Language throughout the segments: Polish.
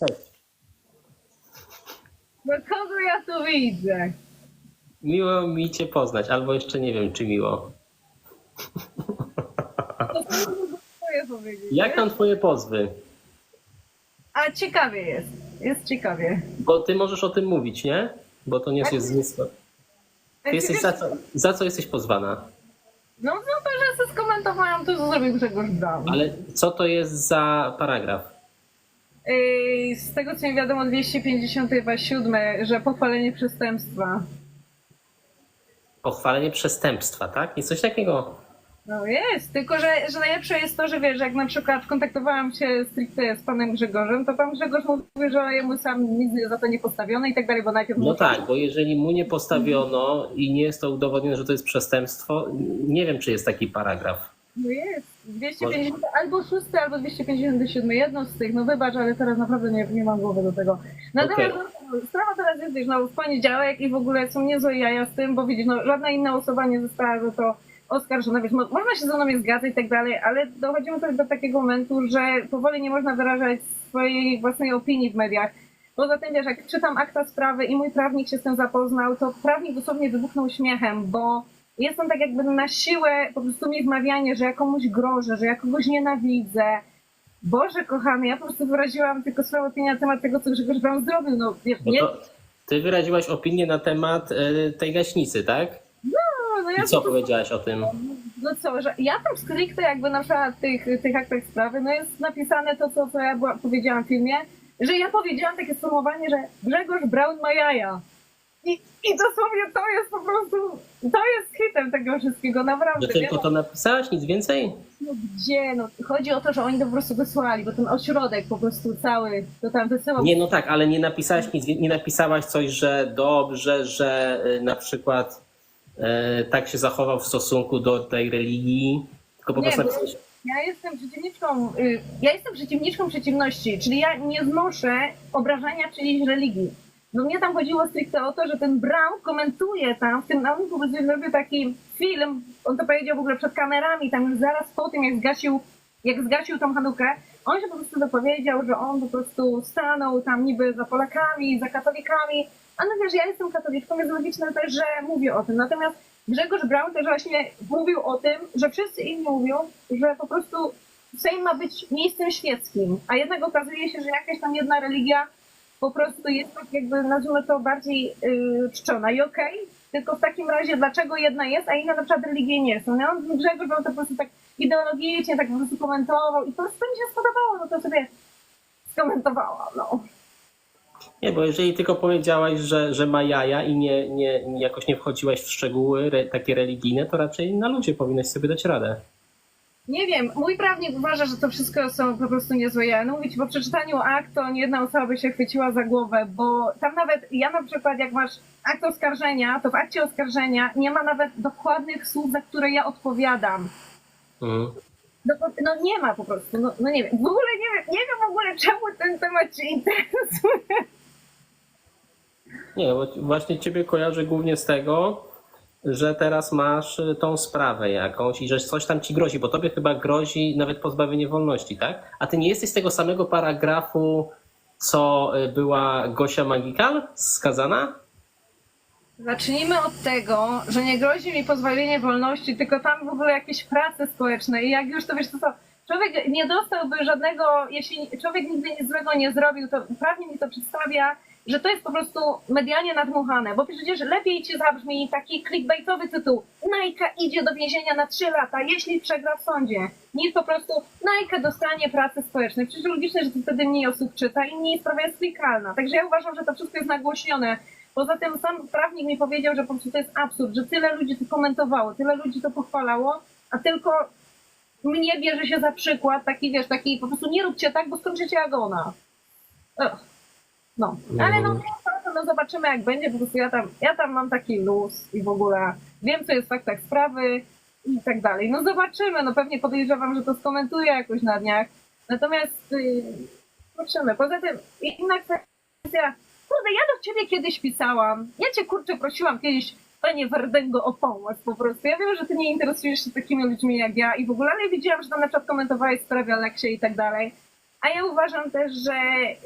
Cześć. No kogo ja tu widzę? Miło mi Cię poznać, albo jeszcze nie wiem, czy miło. To powiedzieć? Jak tam Twoje pozwy? A ciekawie jest. Jest ciekawie. Bo Ty możesz o tym mówić, nie? Bo to nie jest zmysł. Ty jesteś za co, za co jesteś pozwana? No, no to, że skomentowałam to, co zrobił Grzegorz Braun. Ale co to jest za paragraf? Z tego, co mi wiadomo, 257, że pochwalenie przestępstwa. Pochwalenie przestępstwa, tak? Jest coś takiego? No jest, tylko że, że najlepsze jest to, że wiesz, jak na przykład kontaktowałam się stricte z panem Grzegorzem, to pan Grzegorz mówił, że jemu sam nic za to nie postawiono i tak dalej, bo najpierw... No tak, bo jeżeli mu nie postawiono i nie jest to udowodnione, że to jest przestępstwo, nie wiem, czy jest taki paragraf. No jest, 250, albo 6, albo 257, jedno z tych, no wybacz, ale teraz naprawdę nie, nie mam głowy do tego. Natomiast no, sprawa teraz jest, wiesz, no w poniedziałek i w ogóle są niezłe jaja z tym, bo widzisz, no żadna inna osoba nie została za to oskarżona, wiesz, mo- można się ze mną nie zgadzać i tak dalej, ale dochodzimy też do takiego momentu, że powoli nie można wyrażać swojej własnej opinii w mediach. Poza tym, wiesz, jak czytam akta sprawy i mój prawnik się z tym zapoznał, to prawnik dosłownie wybuchnął śmiechem, bo jestem tak jakby na siłę po prostu mi wmawianie, że ja komuś grożę, że ja kogoś nienawidzę. Boże kochany, ja po prostu wyraziłam tylko swoją opinię na temat tego, co Grzegorz Braun zrobił. No, No nie, to ty wyraziłaś opinię na temat e, tej gaśnicy, tak? no, no ja I co prostu- powiedziałaś o tym? No co, że ja tam stricte jakby na przykład tych, tych aktach sprawy, no jest napisane to, co, co ja była, powiedziałam w filmie, że ja powiedziałam takie sformułowanie, że Grzegorz Braun ma jaja. I, I dosłownie to jest po prostu, to jest hitem tego wszystkiego, naprawdę. Że tylko to napisałaś, nic więcej? No gdzie? No, chodzi o to, że oni to po prostu wysłali, bo ten ośrodek po prostu cały to tam wysyłał. Nie, no tak, ale nie napisałaś nic, nie napisałaś coś, że dobrze, że e, na przykład e, tak się zachował w stosunku do tej religii, tylko po prostu napisałaś, Ja jestem przeciwniczką, y, ja jestem przeciwniczką przeciwności, czyli ja nie znoszę obrażania czyjejś religii. No mnie tam chodziło stricte o to, że ten Brown komentuje tam, w tym na po prostu zrobił taki film, on to powiedział w ogóle przed kamerami, tam już zaraz po tym, jak zgasił, jak zgasił tą Hanukę, on się po prostu dopowiedział, że on po prostu stanął tam niby za Polakami, za katolikami, a no wiesz, ja jestem katoliczką, więc logiczne też, że mówię o tym. Natomiast Grzegorz Braun też właśnie mówił o tym, że wszyscy inni mówią, że po prostu Sejm ma być miejscem świeckim, a jednak okazuje się, że jakaś tam jedna religia po prostu jest tak jakby, nazwijmy to, bardziej yy, czczona. I okej, tylko w takim razie dlaczego jedna jest, a inne na przykład religie nie są. No Grzegorz Braun to po prostu tak ideologicznie tak po prostu komentował i po prostu mi się spodobało, no to sobie skomentowała, no. nie, bo jeżeli tylko powiedziałaś, że, że ma jaja i nie, nie jakoś nie wchodziłaś w szczegóły re, takie religijne, to raczej na ludzie powinnaś sobie dać radę. Nie wiem, mój prawnik uważa, że to wszystko są po prostu niezłe jaja. No mówić, po przeczytaniu akt to nie jedna osoba by się chwyciła za głowę, bo tam nawet, ja na przykład jak masz akt oskarżenia, to w akcie oskarżenia nie ma nawet dokładnych słów, za które ja odpowiadam. Mhm. No, no nie ma po prostu, no, no nie wiem. W ogóle nie wiem, nie wiem w ogóle czemu ten temat cię interesuje. Nie, właśnie ciebie kojarzę głównie z tego, że teraz masz y, tą sprawę jakąś i że coś tam ci grozi, bo tobie chyba grozi nawet pozbawienie wolności, tak? A ty nie jesteś z tego samego paragrafu, co y, była Gosia Magikal skazana? Zacznijmy od tego, że nie grozi mi pozbawienie wolności, tylko tam w ogóle jakieś prace społeczne i jak już to wiesz, to co, człowiek nie dostałby żadnego, jeśli człowiek nigdy nic złego nie zrobił, to prawnie mi to przedstawia, że to jest po prostu medialnie nadmuchane, bo przecież lepiej ci zabrzmi taki clickbaitowy tytuł Najka idzie do więzienia na 3 lata, jeśli przegra w sądzie, niż po prostu Najka dostanie pracy społecznej. Przecież logiczne, że to wtedy mniej osób czyta i mniej sprawa jest klikalna. Także ja uważam, że to wszystko jest nagłośnione. Poza tym sam prawnik mi powiedział, że po prostu to jest absurd, że tyle ludzi to komentowało, tyle ludzi to pochwalało, a tylko mnie bierze się za przykład, taki wiesz, taki po prostu nie róbcie tak, bo skończycie jak ona. Ugh. No, ale no, no, no zobaczymy jak będzie, po prostu ja tam, ja tam mam taki luz i w ogóle wiem, co jest w faktach sprawy i tak dalej. No zobaczymy, no pewnie podejrzewam, że to skomentuję jakoś na dniach. Natomiast yy, zobaczymy. Poza tym inna kwestia, kurde, ja do ciebie kiedyś pisałam, ja cię kurczę prosiłam kiedyś, panie Wardęgo, o pomoc po prostu. Ja wiem, że ty nie interesujesz się takimi ludźmi jak ja i w ogóle, ale widziałam, że tam na przykład komentowałeś w sprawie Aleksie i tak dalej. A ja uważam też, że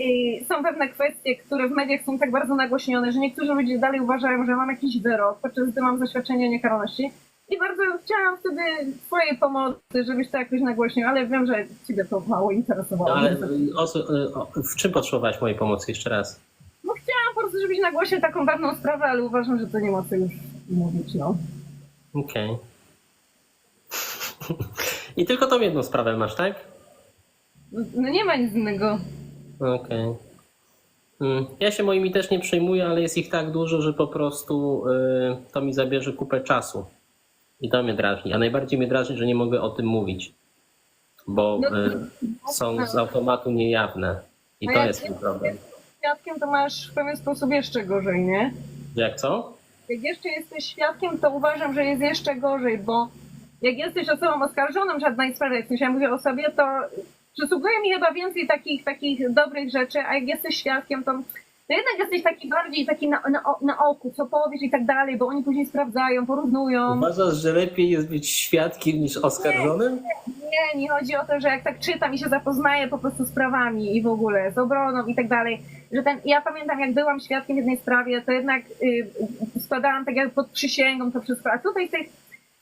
y, są pewne kwestie, które w mediach są tak bardzo nagłośnione, że niektórzy ludzie dalej uważają, że mam jakiś wyrok, podczas gdy mam zaświadczenie o niekaralności. I bardzo chciałam wtedy twojej pomocy, żebyś to jakoś nagłośnił, ale wiem, że ciebie to mało interesowało. No, ale y, o, y, o, w czym potrzebowałaś mojej pomocy jeszcze raz? No prostu, żebyś nagłośnił taką ważną sprawę, ale uważam, że to nie ma co już mówić, no. Okej. I tylko tą jedną sprawę masz, tak? No nie ma nic innego. Okej. Mm, Ja się moimi też nie przejmuję, ale jest ich tak dużo, że po prostu y, to mi zabierze kupę czasu. I to mnie drażni. A najbardziej mnie drażni, że nie mogę o tym mówić. Bo No, y, są z automatu niejawne. I A to jak jest mój problem. Świadkiem to masz w pewien sposób jeszcze gorzej, nie? Jak co? Jak jeszcze jesteś świadkiem, to uważam, że jest jeszcze gorzej, bo jak jesteś osobą oskarżoną w żadnej sprawie, jak ja mówię o sobie, to przysługuje mi chyba więcej takich, takich dobrych rzeczy, a jak jesteś świadkiem, to no jednak jesteś taki bardziej taki na, na, na oku, co powiesz i tak dalej, bo oni później sprawdzają, porównują. Uważasz, że lepiej jest być świadkiem niż oskarżonym? Nie, nie chodzi o to, że jak tak czytam i się zapoznaję po prostu z prawami i w ogóle z obroną i tak dalej, że ten, ja pamiętam jak byłam świadkiem w jednej sprawie, to jednak y, składałam tak jak pod przysięgą to wszystko, a tutaj tych,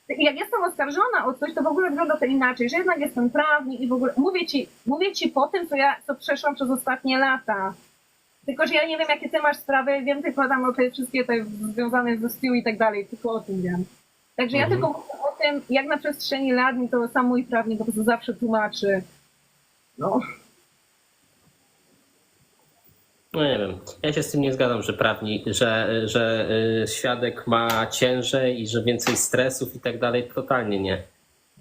jak jestem oskarżona o coś, to w ogóle wygląda to inaczej, że jednak jestem prawnik i w ogóle mówię ci, mówię ci po tym, co ja co przeszłam przez ostatnie lata. Tylko, że ja nie wiem, jakie ty masz sprawy, wiem tylko tam o te wszystkie te związane ze STIU i tak dalej, tylko o tym wiem. Także ja Mhm. tylko mówię o tym, jak na przestrzeni lat mi to sam mój prawnik po prostu zawsze tłumaczy. No, No nie wiem. Ja się z tym nie zgadzam, że prawni, że, że y, świadek ma ciężej i że więcej stresów i tak dalej. Totalnie nie.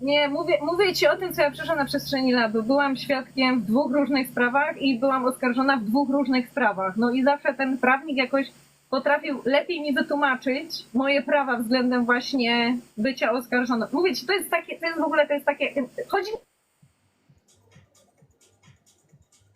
Nie, mówię, mówię ci o tym, co ja przeszłam na przestrzeni lat. Byłam świadkiem w dwóch różnych sprawach i byłam oskarżona w dwóch różnych sprawach. No i zawsze ten prawnik jakoś potrafił lepiej mi wytłumaczyć moje prawa względem właśnie bycia oskarżoną. Mówię ci, to jest takie, to jest w ogóle, to jest takie, chodzi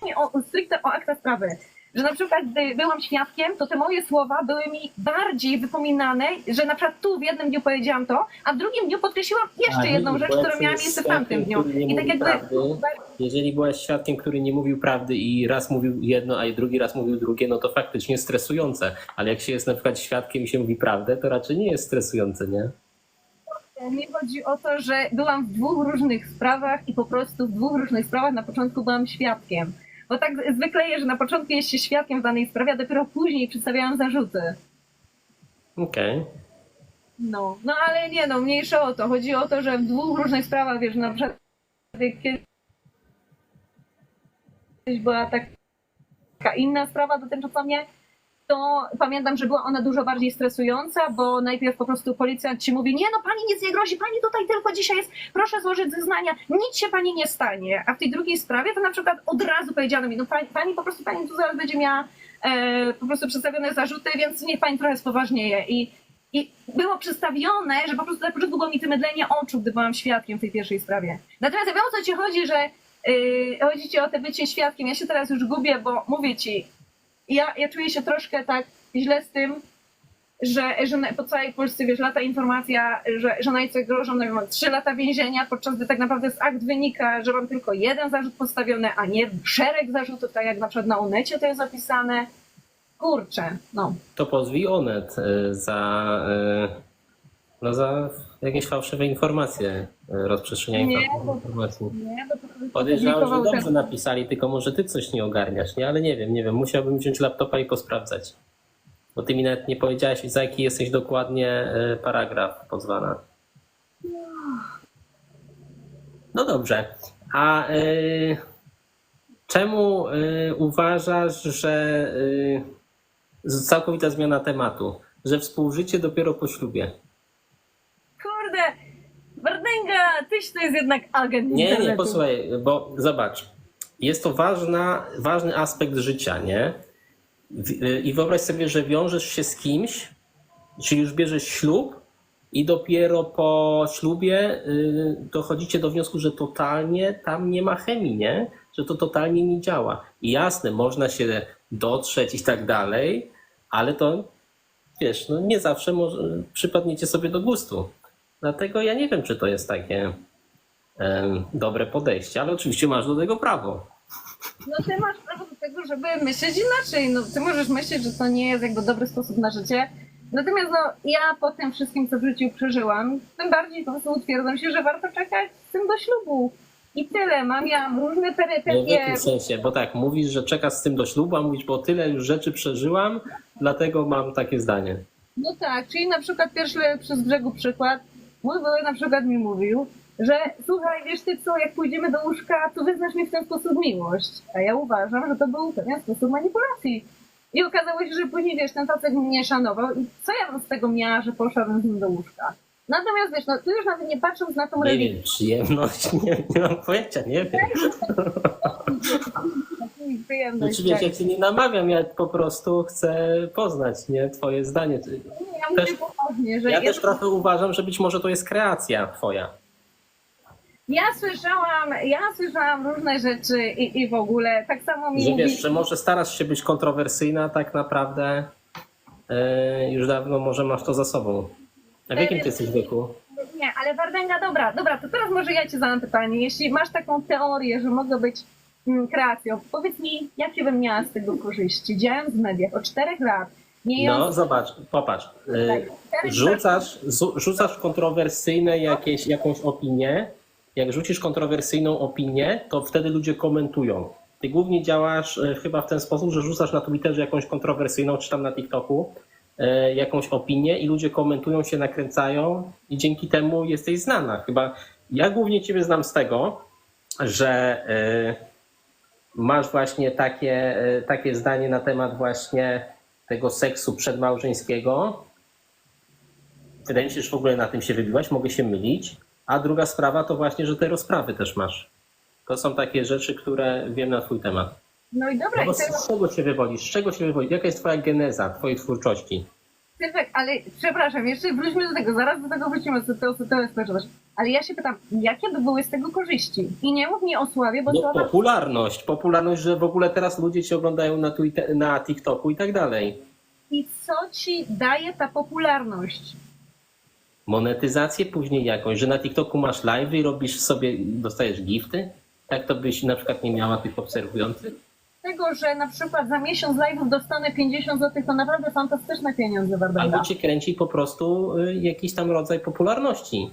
mi o, stricte o akta sprawy. Że na przykład, gdy byłam świadkiem, to te moje słowa były mi bardziej wypominane, że na przykład tu w jednym dniu powiedziałam to, a w drugim dniu podkreśliłam jeszcze jedną rzecz, która miała miejsce w tamtym dniu. I tak jakby... prawdy, Jeżeli byłaś świadkiem, który nie mówił prawdy i raz mówił jedno, a drugi raz mówił drugie, no to faktycznie stresujące. Ale jak się jest na przykład świadkiem i się mówi prawdę, to raczej nie jest stresujące, nie? Mi chodzi o to, że byłam w dwóch różnych sprawach i po prostu w dwóch różnych sprawach na początku byłam świadkiem. Bo tak zwykle jest, że na początku jest się świadkiem w danej sprawie, a dopiero później przedstawiałam zarzuty. Okej. No, no ale nie no, mniejsza o to. Chodzi o to, że w dwóch różnych sprawach, wiesz, na przykład kiedyś była taka inna sprawa dotycząca mnie, to pamiętam, że była ona dużo bardziej stresująca, bo najpierw po prostu policjant ci mówi, nie no pani nic nie grozi, pani tutaj tylko dzisiaj jest, proszę złożyć zeznania, nic się pani nie stanie. A w tej drugiej sprawie to na przykład od razu powiedziano mi, no pani, pani po prostu, pani tu zaraz będzie miała e, po prostu przedstawione zarzuty, więc niech pani trochę spoważnieje. I, I było przedstawione, że po prostu na początku było mi to mydlenie oczu, gdy byłam świadkiem w tej pierwszej sprawie. Natomiast ja wiem o co ci chodzi, że yy, chodzi ci o to bycie świadkiem. Ja się teraz już gubię, bo mówię ci, ja, ja czuję się troszkę tak źle z tym, że, że po całej Polsce, wiesz, lata informacja, że, że najce grożą, no, mam trzy lata więzienia, podczas gdy tak naprawdę z akt wynika, że mam tylko jeden zarzut postawiony, a nie szereg zarzutów, tak jak na przykład na Onecie to jest zapisane. Kurczę, no. To pozwij Onet y, za, y, no za jakieś fałszywe informacje, y, rozprzestrzenianie Nie, fałszywych informacji. Nie, bo to Podejrzewam, że dobrze ten- napisali, tylko może ty coś nie ogarniasz, nie? Ale nie wiem, nie wiem, musiałbym wziąć laptopa i posprawdzać. Bo ty mi nawet nie powiedziałeś, za jaki jesteś dokładnie y, paragraf pozwana. No dobrze. A y, czemu y, uważasz, że y, całkowita zmiana tematu, że współżycie dopiero po ślubie? Wardęga, tyś to jest jednak agent Nie, nie, internetu. posłuchaj, bo zobacz, jest to ważna, ważny aspekt życia, nie? Y, I wyobraź sobie, że wiążesz się z kimś, czyli już bierzesz ślub i dopiero po ślubie y, dochodzicie do wniosku, że totalnie tam nie ma chemii, nie? Że to totalnie nie działa. I jasne, można się dotrzeć i tak dalej, ale to, wiesz, no nie zawsze może, przypadniecie sobie do gustu. Dlatego ja nie wiem, czy to jest takie dobre podejście, ale oczywiście masz do tego prawo. No ty masz prawo do tego, żeby myśleć inaczej. No ty możesz myśleć, że to nie jest jakby dobry sposób na życie. Natomiast no, ja po tym wszystkim, co w życiu przeżyłam, tym bardziej po prostu utwierdzam się, że warto czekać z tym do ślubu. I tyle. Mam, miałam różne Nie w perypetie. jakim sensie, bo tak, mówisz, że czekasz z tym do ślubu, a mówisz, bo tyle już rzeczy przeżyłam, dlatego mam takie zdanie. No tak, czyli na przykład pierwszy przez brzegu przykład. Mój były na przykład mi mówił, że słuchaj, wiesz ty co, jak pójdziemy do łóżka, to wyznasz mi w ten sposób miłość. A ja uważam, że to był pewien sposób manipulacji. I okazało się, że później, wiesz, ten facet mnie szanował i co ja bym z tego miała, że poszłabym z nim do łóżka? Natomiast wiesz, no tu już nawet nie patrząc na tą Nie religię, wiem, przyjemność, nie, nie mam pojęcia, nie wiem. Przyjemność, Znaczy wiesz, ja cię nie namawiam, ja po prostu chcę poznać, nie, twoje zdanie. Nie, ja mówię też- poważnie, że Ja ja, też trochę uważam, że być może to jest kreacja twoja. ja słyszałam, ja słyszałam różne rzeczy i, i w ogóle tak samo mi Że mówi, wiesz, że może starasz się być kontrowersyjna, tak naprawdę e, już dawno może masz to za sobą. A w jakim ty jesteś wieku? Nie, ale Wardęga, dobra, dobra, to teraz może ja ci zadam pytanie. Jeśli masz taką teorię, że mogę być kreacją, powiedz mi, jakie bym miała z tego korzyści? Działając w mediach od czterech lat, No zobacz, popatrz. Czterech lat- rzucasz, zu- rzucasz kontrowersyjne jakieś, jakąś opinię. Jak rzucisz kontrowersyjną opinię, to wtedy ludzie komentują. Ty głównie działasz e, chyba w ten sposób, że rzucasz na Twitterze jakąś kontrowersyjną, czy tam na TikToku, e, jakąś opinię i ludzie komentują się, nakręcają i dzięki temu jesteś znana. Chyba ja głównie Ciebie znam z tego, że masz właśnie takie, e, takie zdanie na temat właśnie tego seksu przedmałżeńskiego, Wydaje mi się, że w ogóle na tym się wybiłaś, mogę się mylić. A druga sprawa to właśnie, że te rozprawy też masz. To są takie rzeczy, które wiem na twój temat. No i dobra, No i teraz, z czego się wywolisz? Z czego się wywolisz? Jaka jest twoja geneza twojej twórczości? Sylwek, ale przepraszam, jeszcze wróćmy do tego, zaraz do tego wrócimy, co to, co to jest społeczność. Ale ja się pytam, jakie by były z tego korzyści? I nie mów mi o sławie, bo No, sława... popularność. Popularność, że w ogóle teraz ludzie cię oglądają na, Twitter, na TikToku i tak dalej. I co ci daje ta popularność? Monetyzację później jakąś, że na TikToku masz live i robisz sobie, dostajesz gifty. Tak to byś na przykład nie miała tych obserwujących. Tego, że na przykład za miesiąc live'ów dostanę 50 zł, to naprawdę fantastyczne pieniądze, Wardęga. Albo cię kręci po prostu y, jakiś tam rodzaj popularności.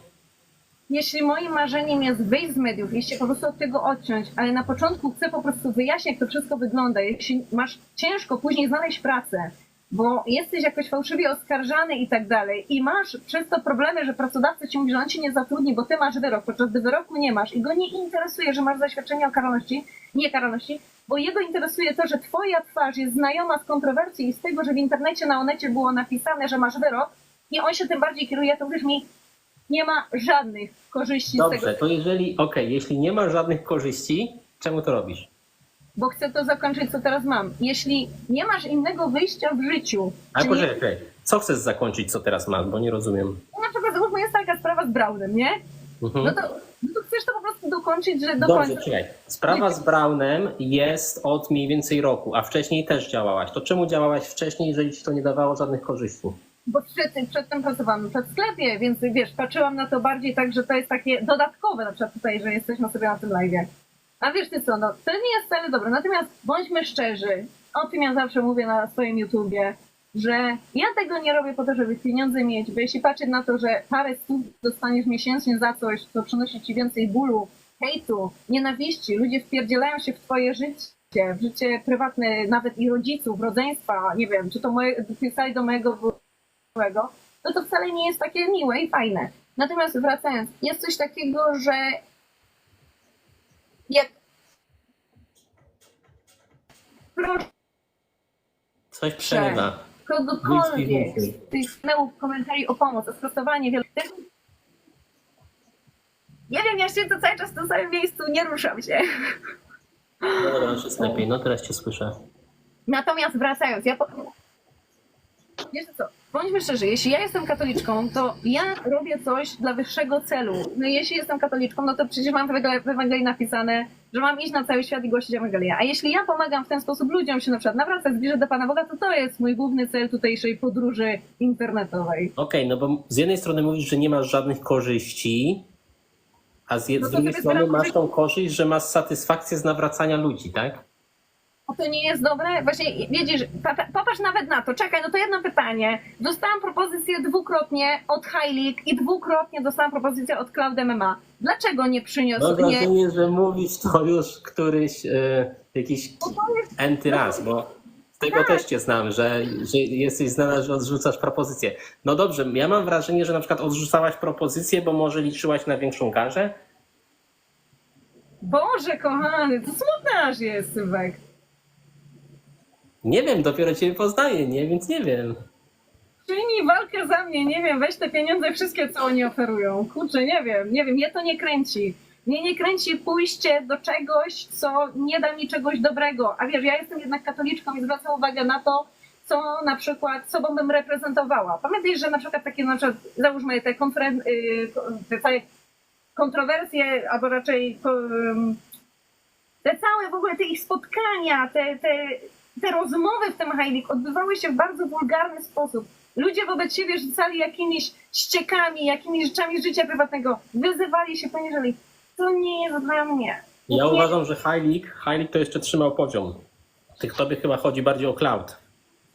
Jeśli moim marzeniem jest wyjść z mediów, jeśli po prostu od tego odciąć, ale na początku chcę po prostu wyjaśnić, jak to wszystko wygląda. Jeśli masz ciężko później znaleźć pracę, bo jesteś jakoś fałszywie oskarżany i tak dalej, i masz przez to problemy, że pracodawca ci mówi, że on cię nie zatrudni, bo ty masz wyrok, podczas gdy wyroku nie masz i go nie interesuje, że masz zaświadczenie o karalności, nie karalności, bo jego interesuje to, że twoja twarz jest znajoma z kontrowersji i z tego, że w internecie na Onecie było napisane, że masz wyrok i on się tym bardziej kieruje, to wiesz mi, nie ma żadnych korzyści z tego, Dobrze, to jeżeli, okej, jeśli nie ma żadnych korzyści, czemu to robisz? bo chcę to zakończyć, co teraz mam. Jeśli nie masz innego wyjścia w życiu, Ale czyli poczekaj, czekaj. co chcesz zakończyć, co teraz masz, bo nie rozumiem. na przykład załóżmy jest taka sprawa z Brownem, nie? Mhm. No to, no to chcesz to po prostu dokończyć, że do Dobrze, końca. czekaj. Sprawa z Brownem jest od mniej więcej roku, a wcześniej też działałaś. To czemu działałaś wcześniej, jeżeli ci to nie dawało żadnych korzyści? Bo przed, przedtem pracowałam przed sklepie, więc wiesz, patrzyłam na to bardziej tak, że to jest takie dodatkowe, na przykład tutaj, że jesteśmy sobie na tym live. A wiesz ty co, no to nie jest wcale dobre. Natomiast bądźmy szczerzy, o tym ja zawsze mówię na swoim YouTubie, że ja tego nie robię po to, żeby pieniądze mieć, bo jeśli patrzeć na to, że parę stów dostaniesz miesięcznie za coś, co przynosi ci więcej bólu, hejtu, nienawiści, ludzie wpierdzielają się w twoje życie, w życie prywatne nawet i rodziców, rodzeństwa, nie wiem, czy to moje, do mojego byłego, no to wcale nie jest takie miłe i fajne. Natomiast wracając, jest coś takiego, że jak proszę Coś przerywa. kogokolwiek Więcej. z tych kanałów komentarzy o pomoc, o sprostowanie wielu nie wiem, ja siedzę cały czas w tym samym miejscu, nie ruszam się. No dobra, już jest lepiej. No teraz cię słyszę. Natomiast wracając, ja po... Wiesz co, bądźmy szczerzy, jeśli ja jestem katoliczką, to ja robię coś dla wyższego celu. No i jeśli jestem katoliczką, no to przecież mam w Ewangelii- napisane, że mam iść na cały świat i głosić Ewangelię. A jeśli ja pomagam w ten sposób ludziom się na przykład nawracać, zbliżać do Pana Boga, to to jest mój główny cel tutejszej podróży internetowej. Okej, no bo z jednej strony mówisz, że nie masz żadnych korzyści, A z, No z to drugiej sobie strony zbieram masz tą korzyść, że masz satysfakcję z nawracania ludzi, tak? To nie jest dobre? Właśnie, widzisz, pa- popatrz nawet na to. Czekaj, no to jedno pytanie. Dostałam propozycję dwukrotnie od League i dwukrotnie dostałam propozycję od Cloud MMA. Dlaczego nie przyniósł Mam nie? wrażenie, że mówisz to już któryś e, jakiś jest enty raz, bo z tego Tak. też cię znam, że, że jesteś znana, że odrzucasz propozycje. No dobrze, ja mam wrażenie, że na przykład odrzucałaś propozycję, bo może liczyłaś na większą garzę? Boże kochany, to smutny aż jest, Sylwek. Nie wiem, dopiero cię poznaję, nie? Więc nie wiem. Przyjmij walkę za mnie, nie wiem, weź te pieniądze wszystkie, co oni oferują. Kurczę, nie wiem, nie wiem, mnie to nie kręci. Mnie nie kręci pójście do czegoś, co nie da mi czegoś dobrego. A wiesz, ja jestem jednak katoliczką i zwracam uwagę na to, co na przykład sobą bym reprezentowała. Pamiętaj, że na przykład takie, na przykład, załóżmy te, konferen- y, te kontrowersje, albo raczej te całe w ogóle te ich spotkania, te, te, te rozmowy w tym League odbywały się w bardzo wulgarny sposób. Ludzie wobec siebie rzucali jakimiś ściekami, jakimiś rzeczami życia prywatnego, wyzywali się poniżeli. To nie jest dla mnie. Ja Nie. uważam, że High League to jeszcze trzymał poziom. Tych tobie chyba chodzi bardziej o cloud.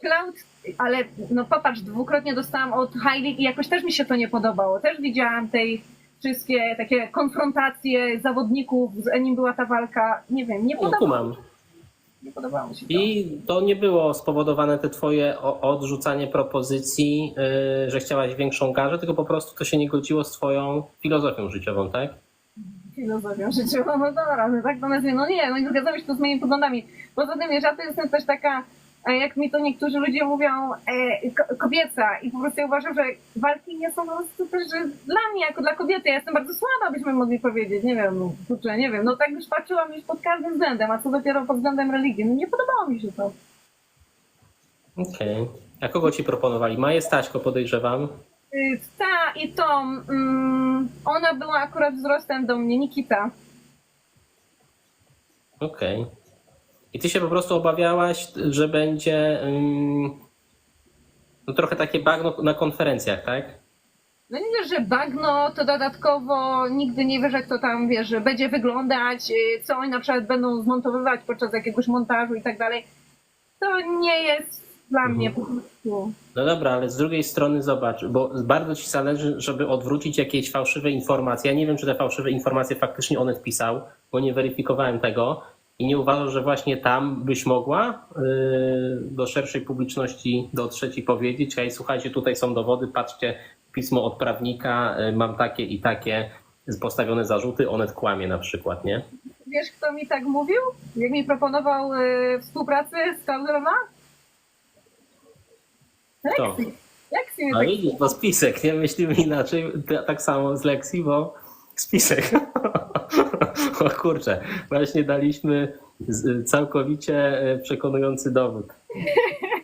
Cloud, ale no popatrz, dwukrotnie dostałam od League i jakoś też mi się to nie podobało. Też widziałam tej wszystkie takie konfrontacje zawodników, zanim była ta walka. Nie wiem, nie No podobało, kumam. Nie podobało mi się to. I to nie było spowodowane te twoje o- odrzucanie propozycji, yy, że chciałaś większą garzę, tylko po prostu to się nie godziło z twoją filozofią życiową, tak? filozofią życiową, no dobra, no tak to nazwie, no nie, no nie zgadzam się tu z moimi poglądami. Poza tym, wiesz, ja to jestem też taka, jak mi to niektórzy ludzie mówią, e, ko- kobieca i po prostu ja uważam, że walki nie są po prostu też że dla mnie, jako dla kobiety, ja jestem bardzo słaba, byśmy mogli powiedzieć, nie wiem, kurczę, nie wiem, no tak już patrzyłam już pod każdym względem, a co dopiero pod względem religii, no nie podobało mi się to. Okej. A kogo ci proponowali? Maję Staśko, podejrzewam. Y, Ta i to, mm, ona była akurat wzrostem do mnie, Nikita. Okej. I ty się po prostu obawiałaś, że będzie no trochę takie bagno na konferencjach, tak? No nie wiesz, że bagno to dodatkowo nigdy nie wiesz, jak to tam wiesz, że będzie wyglądać, y, co oni na przykład będą zmontowywać podczas jakiegoś montażu i tak dalej. To nie jest dla mnie po prostu. No dobra, ale z drugiej strony zobacz, bo bardzo ci zależy, żeby odwrócić jakieś fałszywe informacje. Ja nie wiem, czy te fałszywe informacje faktycznie Onet pisał, bo nie weryfikowałem tego i nie uważam, że właśnie tam byś mogła yy, do szerszej publiczności dotrzeć i powiedzieć, hej, słuchajcie, tutaj są dowody, patrzcie, pismo od prawnika, yy, mam takie i takie postawione zarzuty, Onet kłamie na przykład, nie? Wiesz, kto mi tak mówił? Jak mi proponował y, współpracę z Cloudroma? Kto? Lexi. Lexi mi No tak widzisz, bo spisek, nie myślimy inaczej, tak samo z lekcji, bo spisek. o kurczę, właśnie daliśmy całkowicie e, przekonujący dowód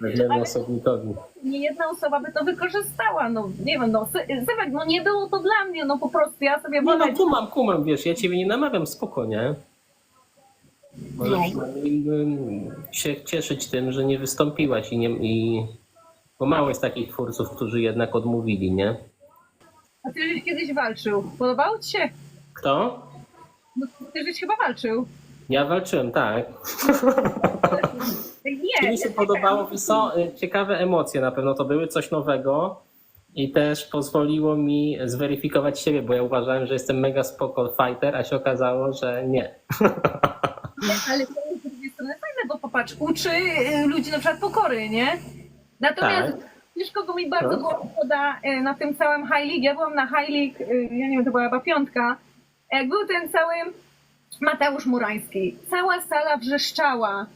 pewnemu osobnikowi. nie jedna osoba by to wykorzystała. No nie wiem, no Sylwek, no nie było to dla mnie, no po prostu ja sobie Nie no, kumam, kumam, wiesz, ja ciebie nie namawiam, spoko, nie? Możesz No. się cieszyć tym, że nie wystąpiłaś i nie... I... Bo mało jest takich twórców, którzy jednak odmówili, nie? A ty żeś kiedyś walczył. Podobało ci się? Kto? No, ty żeś chyba walczył. Ja walczyłem, tak. Nie, Mi się podobało, co, y, ciekawe emocje na pewno to były, coś nowego i też pozwoliło mi zweryfikować siebie, bo ja uważałem, że jestem mega spoko fighter, a się okazało, że nie. ale to jest z drugiej strony fajne, bo popatrz, uczy y, ludzi na przykład pokory, nie? Natomiast Tak. Wiesz, kogo mi bardzo było szkoda y, na tym całym High League, ja byłam na High League, y, ja nie wiem, to była chyba piątka, jak był ten cały Mateusz Murański, cała sala wrzeszczała,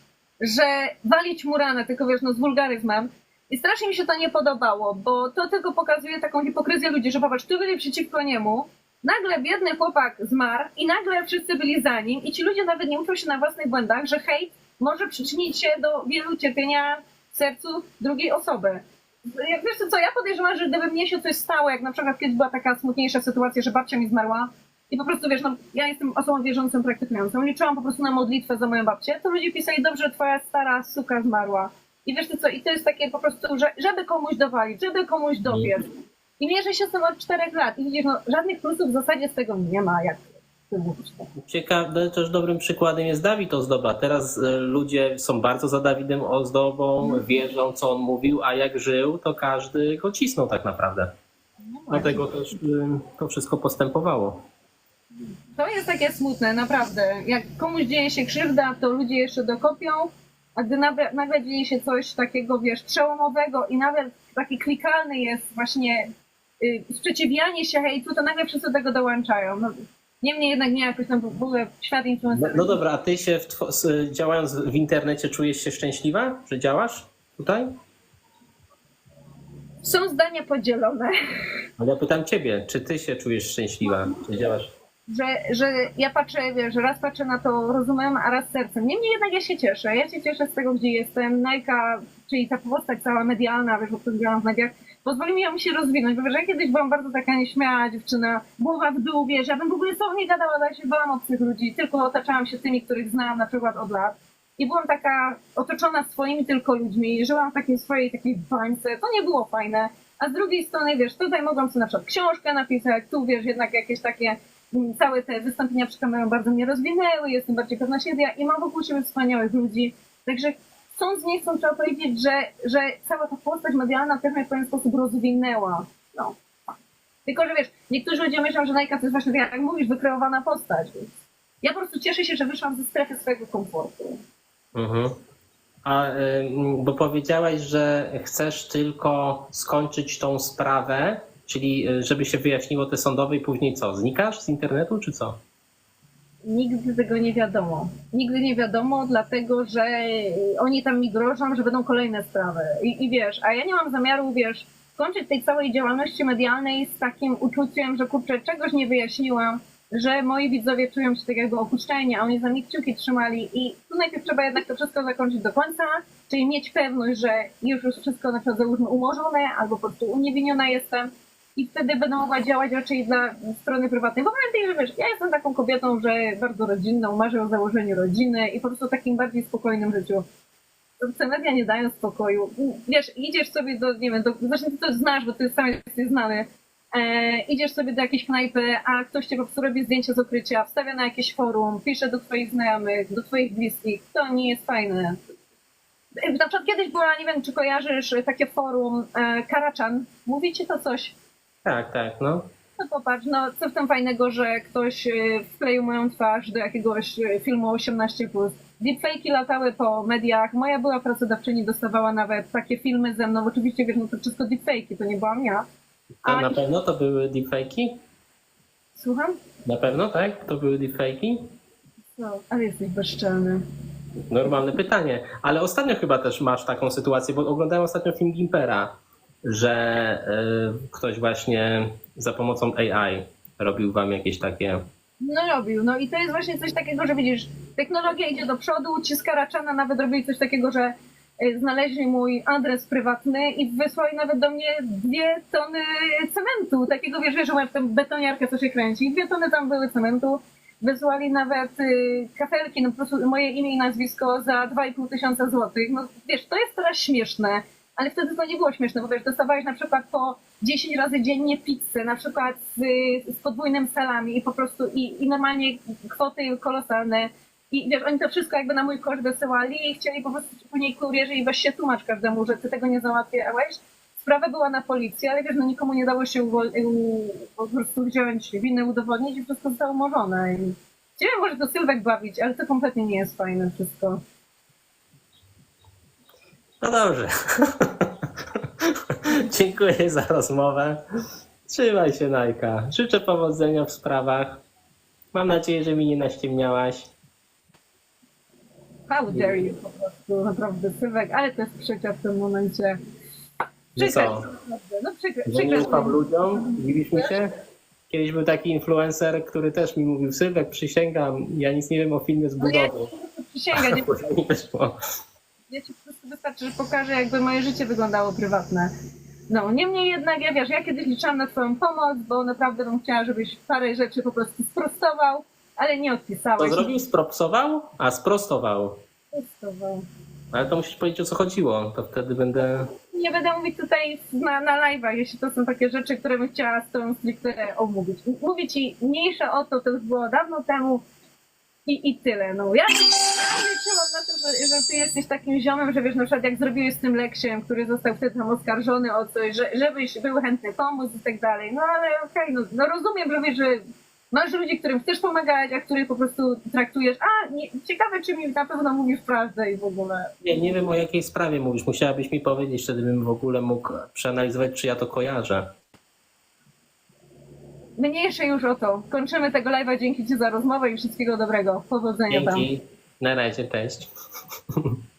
że walić Murana, tylko wiesz, no z wulgaryzmem. I strasznie mi się to nie podobało, bo to tylko pokazuje taką hipokryzję ludzi, że popatrz, tu byli przeciwko niemu, nagle biedny chłopak zmarł i nagle wszyscy byli za nim i ci ludzie nawet nie uczą się na własnych błędach, że hejt może przyczynić się do wielu cierpienia w sercu drugiej osoby. Jak wiesz co, ja podejrzewam, że gdyby mnie się coś stało, jak na przykład kiedyś była taka smutniejsza sytuacja, że babcia mi zmarła i po prostu wiesz, no ja jestem osobą wierzącą, praktykującą, liczyłam po prostu na modlitwę za moją babcię, to ludzie pisali, dobrze, twoja stara suka zmarła. I wiesz co, i to jest takie po prostu, że, żeby komuś dowalić, żeby komuś dobiec. I mierzę się z tym od czterech lat i widzisz, no żadnych plusów w zasadzie z tego nie ma. Jak. Ciekawe, też dobrym przykładem jest Dawid Ozdoba. Teraz e, ludzie są bardzo za Dawidem Ozdobą, wierzą, co on mówił, a jak żył, to każdy go cisnął tak naprawdę. No Dlatego też y, to wszystko postępowało. To jest takie smutne, naprawdę. Jak komuś dzieje się krzywda, to ludzie jeszcze dokopią, a gdy nagle, nagle dzieje się coś takiego, wiesz, przełomowego i nawet taki klikalny jest właśnie y, sprzeciwianie się hejtu, to nagle wszyscy do tego dołączają. No, niemniej jednak nie jakoś tam w ogóle świat No, influencerów. no dobra, a ty się w s- działając w internecie czujesz się szczęśliwa, że działasz tutaj? Są zdania podzielone, Ale ja pytam ciebie, czy ty się czujesz szczęśliwa, że działasz? Że, że ja patrzę, wiesz, raz patrzę na to rozumem, a raz sercem. Niemniej jednak ja się cieszę. Ja się cieszę z tego, gdzie jestem. Najka, czyli ta postać cała medialna, wiesz, o której działam w mediach, pozwoli mi się rozwinąć, bo wiesz, ja kiedyś byłam bardzo taka nieśmiała dziewczyna, głowa w dół, wiesz, ja bym w ogóle z nie gadała, ja się bałam obcych ludzi, tylko otaczałam się tymi, których znałam na przykład od lat. I byłam taka otoczona swoimi tylko ludźmi, żyłam w takiej swojej takiej bańce, to nie było fajne. A z drugiej strony, wiesz, tutaj mogłam sobie na przykład książkę napisać, tu wiesz, jednak jakieś takie całe te wystąpienia przed kamerą bardzo mnie rozwinęły, jestem bardziej pewna siebie i mam wokół siebie wspaniałych ludzi. Także chcąc, nie chcąc, trzeba powiedzieć, że, że cała ta postać medialna w pewien sposób rozwinęła. No. Tylko, że wiesz, niektórzy ludzie myślą, że Najka to jest właśnie, tak jak mówisz, wykreowana postać. Ja po prostu cieszę się, że wyszłam ze strefy swojego komfortu. Mhm. A, bo powiedziałaś, że chcesz tylko skończyć tą sprawę, czyli y, żeby się wyjaśniło te sądowe i później co? Znikasz z internetu, czy co? Nigdy tego nie wiadomo. Nigdy nie wiadomo, dlatego że oni tam mi grożą, że będą kolejne sprawy. I, I wiesz, a ja nie mam zamiaru, wiesz, kończyć tej całej działalności medialnej z takim uczuciem, że kurczę, czegoś nie wyjaśniłam, że moi widzowie czują się tak jakby opuszczeni, a oni za mnie kciuki trzymali. I tu najpierw trzeba jednak to wszystko zakończyć do końca, czyli mieć pewność, że już już wszystko na przykład załóżmy umorzone, albo po prostu uniewinniona jestem. I wtedy będę mogła działać raczej dla strony prywatnej. Bo pamiętaj, że wiesz, ja jestem taką kobietą, że bardzo rodzinną, marzę o założeniu rodziny i po prostu takim bardziej spokojnym życiu. Te media nie dają spokoju. Wiesz, idziesz sobie do, nie wiem, do, zresztą ty to znasz, bo ty sam jesteś znany. E, idziesz sobie do jakiejś knajpy, a ktoś cię po prostu robi zdjęcia z ukrycia, wstawia na jakieś forum, pisze do twoich znajomych, do twoich bliskich. To nie jest fajne. E, Na przykład kiedyś była, nie wiem, czy kojarzysz takie forum e, Karaczan. Mówi ci to coś? Tak, tak, no. No popatrz, no co w tym fajnego, że ktoś y, wkleił moją twarz do jakiegoś y, filmu 18+. Deepfake'i latały po mediach, moja była pracodawczyni dostawała nawet takie filmy ze mną, oczywiście wiesz, no to wszystko deepfake'i, to nie byłam ja. A A- na pewno to były deepfake'i? Słucham? Na pewno, tak? To były deepfake'i? No, ale jesteś bezczelny. Normalne pytanie. Ale ostatnio chyba też masz taką sytuację, bo oglądałem ostatnio film Gimpera, że y, ktoś właśnie za pomocą AI robił wam jakieś takie. No robił, no i to jest właśnie coś takiego, że widzisz, technologia idzie do przodu, ci z Karaczana nawet robili coś takiego, że y, znaleźli mój adres prywatny i wysłali nawet do mnie dwie tony cementu, takiego wiesz, że mam tę betoniarkę, co się kręci, dwie tony tam były cementu, wysłali nawet y, kafelki, no po prostu moje imię i nazwisko za 2,5 tysiąca złotych, no wiesz, to jest teraz śmieszne, ale wtedy to nie było śmieszne, bo wiesz, dostawałeś na przykład po 10 razy dziennie pizzę, na przykład z, z podwójnym salami i po prostu i, i normalnie kwoty kolosalne. I wiesz, oni to wszystko jakby na mój koszt wysyłali i chcieli po prostu później kurierzy i weź się tłumacz każdemu, że ty tego nie załatwiałeś. Sprawa była na policji, ale wiesz, no nikomu nie dało się u- po prostu wziąć winę, udowodnić i wszystko zostało umorzone. I ciebie może to Sylwek bawić, ale to kompletnie nie jest fajne wszystko. No dobrze. Dziękuję za rozmowę. Trzymaj się, Najka. Życzę powodzenia w sprawach. Mam nadzieję, że mi nie naściemniałaś. How dare you po prostu, naprawdę Sylwek, ale to jest przykre w tym momencie. Że Przykre, co? naprawdę, no przykre, Że nie przykre. ufam ludziom? Dziwiliśmy się? Kiedyś był taki influencer, który też mi mówił, Sylwek, przysięgam, ja nic nie wiem o filmie z No ja budowy. przysięgam, nie Później wyszło. Ja ci po prostu wystarczy, że pokażę, jakby moje życie wyglądało prywatne. No, niemniej jednak, ja wiesz, ja kiedyś liczyłam na twoją pomoc, bo naprawdę bym chciała, żebyś parę rzeczy po prostu sprostował, ale nie To odpisałeś. zrobił? Spropsował? A, sprostował. Sprostował. Ale to musisz powiedzieć, o co chodziło. To wtedy będę... nie będę mówić tutaj na, na live'ach, jeśli to są takie rzeczy, które bym chciała z tobą stricte omówić. Mówię ci, mniejsze o to, to już było dawno temu i, i tyle. No, ja, liczyłam na to, że, że ty jesteś takim ziomem, że wiesz, na przykład jak zrobiłeś z tym Leksiem, który został wtedy tam oskarżony o coś, że, żebyś był chętny pomóc i tak dalej. No ale okej, no, no rozumiem, że wiesz, że masz ludzi, którym chcesz pomagać, a których po prostu traktujesz, a nie, ciekawe, czy mi na pewno mówisz prawdę i w ogóle. Nie, nie wiem o jakiej sprawie mówisz. Musiałabyś mi powiedzieć, wtedy bym w ogóle mógł przeanalizować, czy ja to kojarzę. Mniejsze już o to. Kończymy tego live'a. Dzięki Ci za rozmowę i wszystkiego dobrego. Powodzenia tam. Dzięki. Na razie, cześć.